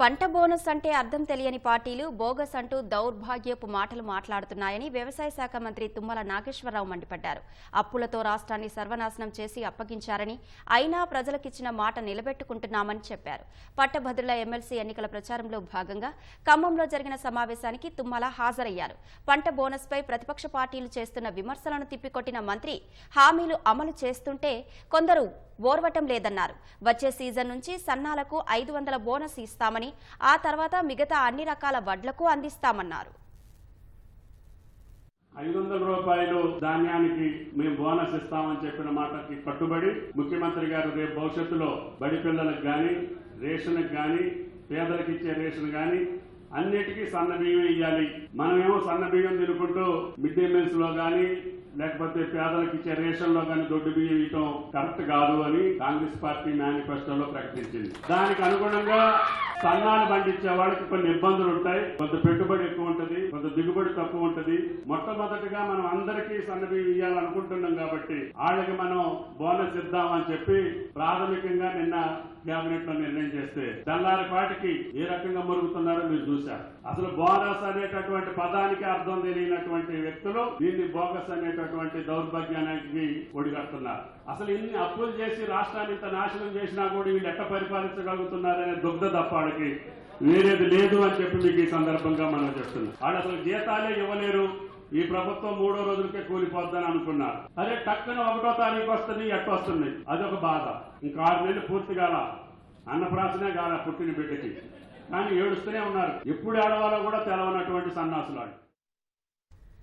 పంట బోనస్ అంటే అర్థం తెలియని పార్టీలు బోగస్ అంటూ దౌర్భాగ్యపు మాటలు మాట్లాడుతున్నాయని వ్యవసాయ శాఖ మంత్రి తుమ్మల నాగేశ్వరరావు మండిపడ్డారు. అప్పులతో రాష్ట్రాన్ని సర్వనాశనం చేసి అప్పగించారని అయినా ప్రజలకిచ్చిన మాట నిలబెట్టుకుంటున్నామని చెప్పారు. పట్టభద్రుల ఎమ్మెల్సీ ఎన్నికల ప్రచారంలో భాగంగా ఖమ్మంలో జరిగిన సమావేశానికి తుమ్మల హాజరయ్యారు. పంట బోనస్పై ప్రతిపక్ష పార్టీలు చేస్తున్న విమర్శలను తిప్పికొట్టిన మంత్రి హామీలు అమలు చేస్తుంటే కొందరు ఓర్వటం లేదన్నారు. వచ్చే సీజన్ నుంచి సన్నాలకు ఐదు వందల బోనస్ ఇస్తామని ఆ తర్వాత మిగతా అన్ని రకాల వడ్లకు అందిస్తామన్నారు. ఐదు వందల రూపాయలు ధాన్యానికి మేము బోనస్ ఇస్తామని చెప్పిన మాటకి కట్టుబడి ముఖ్యమంత్రి గారు రేపు భవిష్యత్తులో బడి పిల్లలకు కానీ రేషన్కి కానీ పేదలకు ఇచ్చే రేషన్ కానీ అన్నిటికీ సన్న బియ్యం ఇవ్వాలి మనమేమో సన్న బియ్యం తినుకుంటూ మిడ్ డే మీల్స్లో కానీ లేకపోతే పేదలకు ఇచ్చే రేషన్లో కానీ దొడ్డు బియ్యం ఇవ్వటం కరెక్ట్ కాదు అని కాంగ్రెస్ పార్టీ మేనిఫెస్టోలో ప్రకటించింది. దానికి అనుగుణంగా సన్నాలు పండించే వాళ్ళకి కొన్ని ఇబ్బందులు ఉంటాయి. కొంత పెట్టుబడి ఎక్కువ ఉంటుంది కొంత దిగుబడి తక్కువ ఉంటది. మొట్టమొదటిగా మనం అందరికీ సన్నబియ్యం ఇవ్వాలనుకుంటున్నాం కాబట్టి వాళ్ళకి మనం బోనస్ ఇద్దామని చెప్పి ప్రాథమికంగా నిన్న కేబినెట్లో నిర్ణయం చేస్తే తెల్లారి పాటికి ఏ రకంగా మురుగుతున్నారో మీరు చూశారు. అసలు బోనస్ అనేటటువంటి పదానికి అర్థం తెలియనటువంటి వ్యక్తులు దీన్ని బోగస్ అనేటటువంటి దౌర్భాగ్యానికి ఒడిగడుతున్నారు. అసలు ఇన్ని అప్పులు చేసి రాష్ట్రాన్ని ఇంత నాశనం చేసినా కూడా వీళ్ళు ఎట్ట పరిపాలించగలుగుతున్నారనే దుగ్ధ తప్పాడు వాళ్ళకి వేరేది లేదు అని చెప్పి మీకు ఈ సందర్భంగా మనం చెప్తున్నాం. వాళ్ళు అసలు జీతాలే ఇవ్వలేరు. ఈ ప్రభుత్వం మూడో రోజులకే కూలిపోద్దని అనుకున్నారు. అదే టక్కున ఒకటో తారీఖు వస్తుంది ఎట్ట వస్తుంది? అదొక బాధ. ఇంకా ఆరు నెలలు పూర్తి కాల. అన్నప్రాసనే కాల పుట్టిన బిడ్డకి. కానీ ఏడుస్తూనే ఉన్నారు. ఎప్పుడు ఏడవాలో కూడా తెలవనటువంటి సన్నాసులాడు